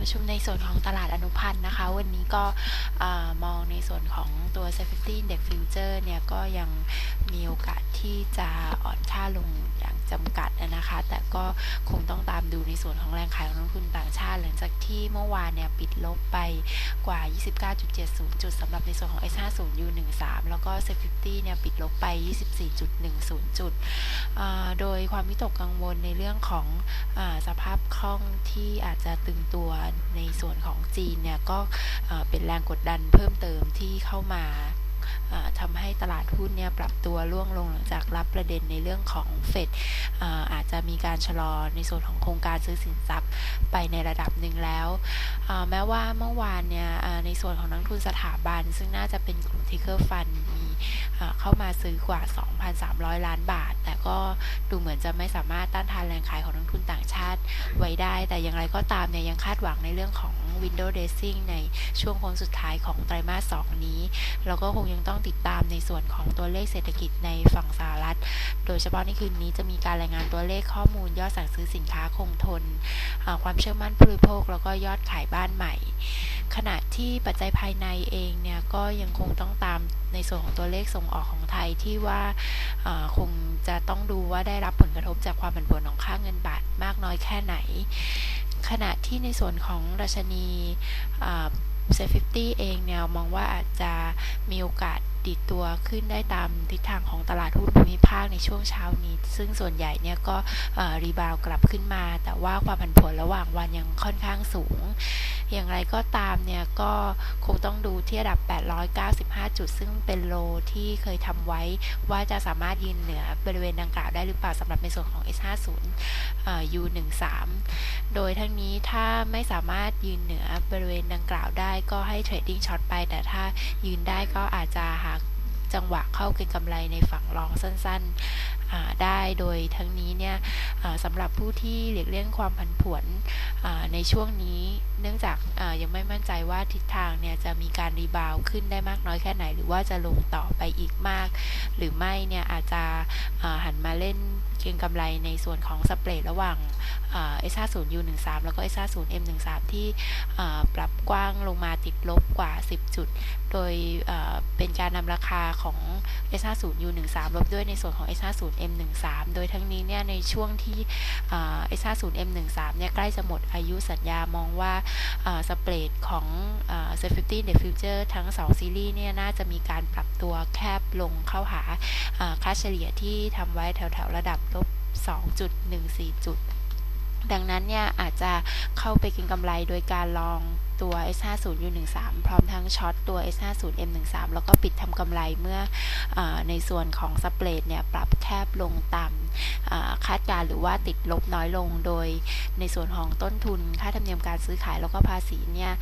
ประชุมในส่วนของตลาดอนุพันธ์นะคะ วันนี้ก็มองในส่วนของตัว Safety Index Future เนี่ยก็ยังมีโอกาสที่จะอ่อนค่าลงอย่าง จำกัดนะคะ แต่ก็คงต้องตามดูในส่วนของแรงขายของนักทุนต่างชาติ หลังจากที่เมื่อวานเนี่ยปิดลบไปกว่า 29.70 จุดสำหรับในส่วนของ S50 U13 แล้วก็ Safety เนี่ยปิดลบไป 24.10 จุด โดยความวิตกกังวลในเรื่องของอสภาพคล่องที่อาจจะตึงตัวในส่วนของจีนเนี่ยก็เป็นแรงกดดันเพิ่มเติมที่เข้ามา ทำให้ตลาดหุ้นเนี่ยปรับตัวร่วงลงหลังจากรับประเด็นในเรื่องของเฟดอาจจะมีการชะลอในส่วนของโครงการซื้อสินทรัพย์ไปในระดับหนึ่งแล้ว แม้ว่าเมื่อวานเนี่ยในส่วนของนักทุนสถาบัน ซึ่งน่าจะเป็นกลุ่มทิกเกอร์ฟัน เข้ามาซื้อกว่า 2,300 ล้านบาท แต่ก็ดูเหมือนจะไม่สามารถต้านทานแรงขายของนักทุนต่างชาติไว้ได้ แต่อย่างไรก็ตามเนี่ยยังคาดหวังในเรื่องของ window dressing ในช่วงโค้งสุดท้ายของไตรมาส 2 นี้แล้วก็คงยังต้องติดตามในส่วนของตัวเลขเศรษฐกิจในฝั่งสหรัฐ โดยเฉพาะในคืนนี้จะมีการรายงานตัวเลขข้อมูลยอดสั่งซื้อสินค้าคงทน ความเชื่อมั่นผู้บริโภคแล้วก็ยอดขายบ้านใหม่ ขณะที่ปัจจัยภายในเองเนี่ยก็ยังคงต้องตามในส่วนของตัวเลขส่งออกของไทยที่ว่าคงจะต้องดูว่าได้รับผลกระทบจากความผันผวนของค่าเงินบาทมากน้อยแค่ไหน ขณะที่ในส่วนของราชนีเซฟฟิตี้เองเนี่ยมองว่าอาจจะมีโอกาส ดิดตัวขึ้นได้ตามทิศทางของตลาดหุ้นภูมิภาคในช่วงเช้านี้ ซึ่งส่วนใหญ่เนี่ยก็รีบาวกลับขึ้นมา แต่ว่าความผันผวนระหว่างวันยังค่อนข้างสูง อย่างไรก็ตามเนี่ยก็คงต้องดูที่ระดับ 895 จุด ซึ่งเป็นโลที่เคยทำไว้ว่าจะสามารถยืนเหนือบริเวณดังกล่าวได้หรือเปล่าสำหรับในส่วนของ S50 U13 โดยทั้งนี้ถ้าไม่สามารถยืนเหนือบริเวณดังกล่าวได้ก็ให้เทรดดิ้งช็อตไป แต่ถ้ายืนได้ก็อาจจะหา จังหวะเข้าเก็งกำไรในฝั่งรองสั้นๆ ได้โดยทั้งนี้เนี่ยสำหรับผู้ที่หลีกเลี่ยงความผันผวนในช่วงนี้เนื่องจากยังไม่มั่นใจว่าทิศทางเนี่ยจะมีการรีบาวขึ้นได้มากน้อยแค่ไหน หรือว่าจะลงต่อไปอีกมาก หรือไม่เนี่ยอาจจะหันมาเล่นเก็งกำไรในส่วนของสเปรดระหว่าง S50 U13 แล้วก็ S50 M13 ที่ปรับกว้างลงมาติดลบกว่า 10 จุด โดยเป็นการนำราคาของ S50 U13 ลบด้วยในส่วนของ S50 M13 โดยทั้งนี้เนี่ยในช่วงที่ไอซ่าศูนย์ M13 เนี่ยใกล้จะหมดอายุสัญญามองว่าสเปรดของ Safety Net Future ทั้ง 2 ซีรีส์เนี่ยน่าจะมีการปรับตัวแคบลงเข้าหาค่าเฉลี่ยที่ทำไว้แถวๆระดับลบ2.14 จุด ดังนั้นเนี่ยอาจจะเข้าไปกินกำไรโดยการลองตัว S50 U13 พร้อมทั้งช็อตตัว S50 M13 แล้วก็ปิดทำกำไรเมื่ออในส่วนของสเปรดเนี่ยปรับแคบลงตามคาดการหรือว่าติดลบน้อยลงโดยในส่วนของต้นทุน ค่าธรรมเนียมการซื้อขายแล้วก็ภาษีเนี่ย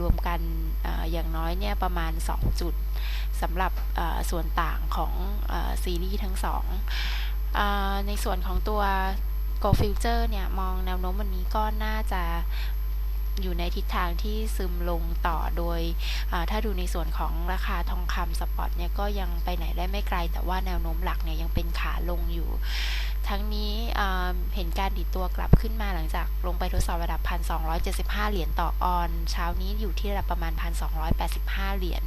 รวมกันออย่างน้อยเนี่ยประมาณ 2 จุดสำหรับส่วนต่างของซีรีส์ทั้งสองในส่วนของตัว Go Future เนี่ย มองแนวโน้มวันนี้ก็น่าจะอยู่ในทิศทางที่ซึมลงต่อโดย ถ้าดูในส่วนของราคาทองคำสปอตเนี่ยก็ยังไปไหนได้ไม่ไกล แต่ว่าแนวโน้มหลักเนี่ยยังเป็นขาลงอยู่ ทั้งนี้เห็นการดิดตัวกลับขึ้นมาหลังจากลงไปทดสอบระดับ 1,275 เหรียญต่อออน เช้านี้อยู่ที่ระดับประมาณ 1,285 เหรียญ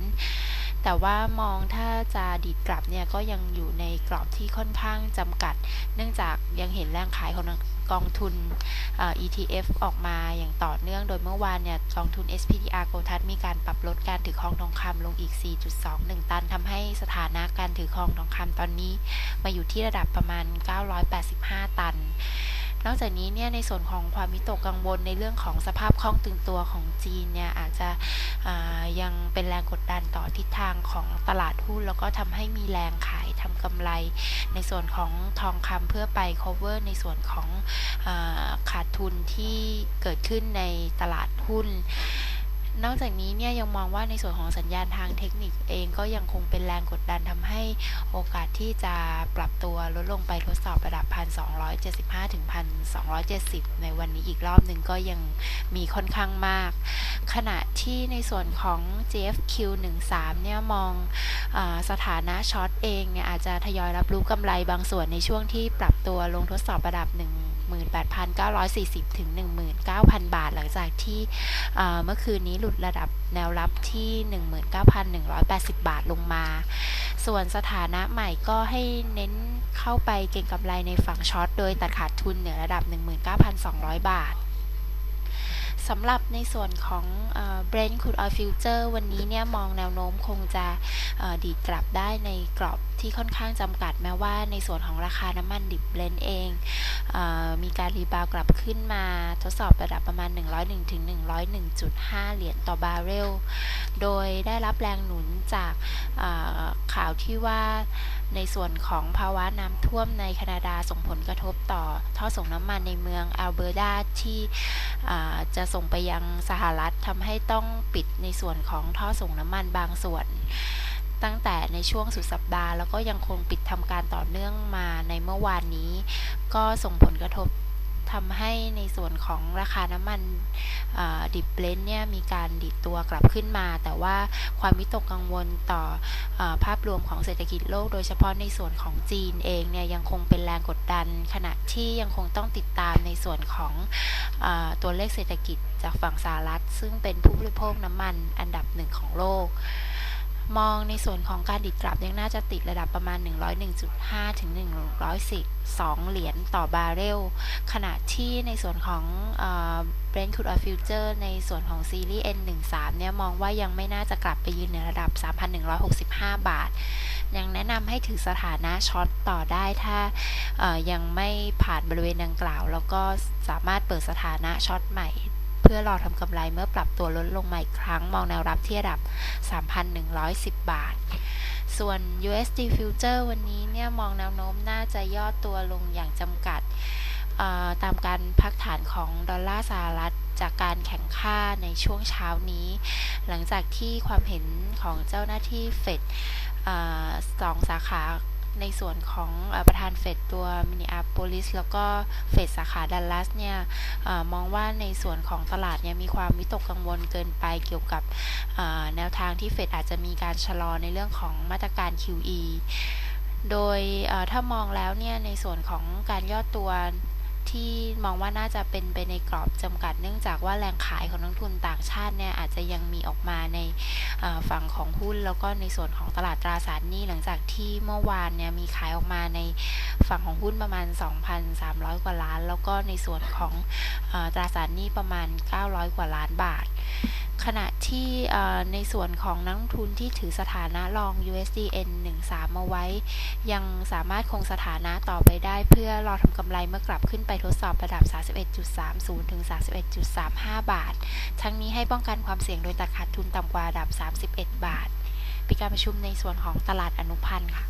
แต่ว่ามองถ้าจะดีดกลับเนี่ยก็ยังอยู่ในกรอบที่ค่อนข้างจำกัด เนื่องจากยังเห็นแรงขายของกองทุน ETF ออกมาอย่างต่อเนื่อง โดยเมื่อวานเนี่ยกองทุน SPDR โกทัสมีการปรับลดการถือครองทองคำลงอีก 4.21 ตันทำให้สถานะการถือครองทองคำตอนนี้ มาอยู่ที่ระดับประมาณ 985 ตัน นอกจากนี้เนี่ยในส่วนของความมิตกกังวลในเรื่องของสภาพคล่องตึงตัวของจีนเนี่ยอาจจะยังเป็นแรงกดดันต่อทิศทางของตลาดหุ้น แล้วก็ทำให้มีแรงขายทำกำไร ในส่วนของทองคำเพื่อไป cover ในส่วนของอขาดทุนที่เกิดขึ้นในตลาดหุ้น นอกจากนี้เนี่ยยังมองว่าในส่วนของสัญญาณทางเทคนิคเองก็ยังคงเป็นแรงกดดันทำให้โอกาสที่จะปรับตัวลดลงไปทดสอบระดับ 1,275 ถึง 1,270 ในวันนี้อีกรอบหนึ่งก็ยังมีค่อนข้างมาก ขณะที่ในส่วนของ JFQ13 เนี่ยมองอสถานะช็อตเองเนี่ยอาจจะทยอยรับรู้กำไรบางส่วนในช่วงที่ปรับตัวลงทดสอบระดับ1 18,940 ถึง 19,000 บาท หลังจากที่เมื่อคืนนี้หลุดระดับแนวรับที่ 19,180 บาทลงมา ส่วนสถานะใหม่ก็ให้เน้นเข้าไปเก็งกำไรในฝั่งช็อตโดยตัดขาดทุนเหนือระดับ 19,200 บาทสำหรับในส่วนของเอ่อ Brent Crude Oil Future วันนี้เนี่ยมองแนวโน้มคงจะดีดกลับได้ในกรอบ ที่ค่อนข้างจำกัดแม้ว่าในส่วนของราคาน้ำมันดิบเบลนเองเออมีการรีบาวกลับขึ้นมาทดสอบระดับประมาณ 101-101.5 เหรียญต่อบาร์เรล โดยได้รับแรงหนุนจากข่าวที่ว่าในส่วนของภาวะน้ำท่วมในแคนาดาส่งผลกระทบต่อท่อส่งน้ำมันในเมืองแอลเบอร์ตาที่จะส่งไปยังสหรัฐทำให้ต้องปิดในส่วนของท่อส่งน้ำมันบางส่วน ตั้งแต่ในช่วงสุดสัปดาห์ แล้วก็ยังคงปิดทำการต่อเนื่องมาในเมื่อวานนี้ ก็ส่งผลกระทบทำให้ในส่วนของราคาน้ำมันดิบเบลนเนี่ยมีการดิดตัวกลับขึ้นมา แต่ว่าความวิตกกังวลต่ออภาพรวมของเศรษฐกิจโลก โดยเฉพาะในส่วนของจีนเองเนี่ยยังคงเป็นแรงกดดัน ขณะที่ยังคงต้องติดตามในส่วนของอตัวเลขเศรษฐกิจจากฝั่งสหรัฐ ซึ่งเป็นผู้บริโภคน้ำมันอันดับหนึ่งของโลก มองในส่วนของการดิดกลับยังน่าจะติดระดับประมาณ 101.5 ถึง 112 เหรียญต่อบาร์เรล ขณะที่ในส่วนของเอ่อ Brent Crude Oil Future ในส่วนของซีรีส์ N13 เนี่ยมองว่ายังไม่น่าจะกลับไปยืนในระดับ 3,165 บาท ยังแนะนำให้ถือสถานะช็อตต่อได้ถ้ายังไม่ผ่านบริเวณดังกล่าว แล้วก็สามารถเปิดสถานะช็อตใหม่ เพื่อรอทำกำไรเมื่อปรับตัวลดลงมาอีกครั้งมองแนวรับที่ระดับ 3,110 บาท ส่วน USD Future วันนี้เนี่ยมองแนวโน้มน่าจะย่อตัวลงอย่างจำกัดตามการพักฐานของดอลลาร์สหรัฐจากการแข่งค่าในช่วงเช้านี้ หลังจากที่ความเห็นของเจ้าหน้าที่เฟดสองสาขา ในส่วนของอประธานเฟดตัวมินิอาโปลิสแล้วก็เฟดสาขาดัลลัสเนี่ยอมองว่าในส่วนของตลาดเนี่ยมีความวิตกกังวลเกินไปเกี่ยวกับแนวทางที่เฟดอาจจะมีการชะลอในเรื่องของมาตรการ QE โดยถ้ามองแล้วเนี่ยในส่วนของการย่อตัว ที่มองว่าน่าจะเป็นไปในกรอบจำกัด เนื่องจากว่าแรงขายของนักทุนต่างชาติเนี่ยอาจจะยังมีออกมาในฝั่งของหุ้น แล้วก็ในส่วนของตลาดตราสารหนี้หลังจากที่เมื่อวานเนี่ยมีขายออกมาในฝั่งของหุ้นประมาณ 2,300 กว่าล้าน แล้วก็ในส่วนของอตราสารหนี้ประมาณ 900 กว่าล้านบาท ขณะที่ในส่วนของนักลงทุนที่ถือสถานะรอง USDN 13มาไว้ ยังสามารถคงสถานะต่อไปได้เพื่อรอทำกำไรเมื่อกลับขึ้นไปทดสอบระดับ 31.30 ถึง 31.35 บาท ทั้งนี้ให้ป้องกันความเสี่ยงโดยตัดขาดทุนต่ำกว่าระดับ 31 บาท ปิดการประชุมในส่วนของตลาดอนุพันธ์ค่ะ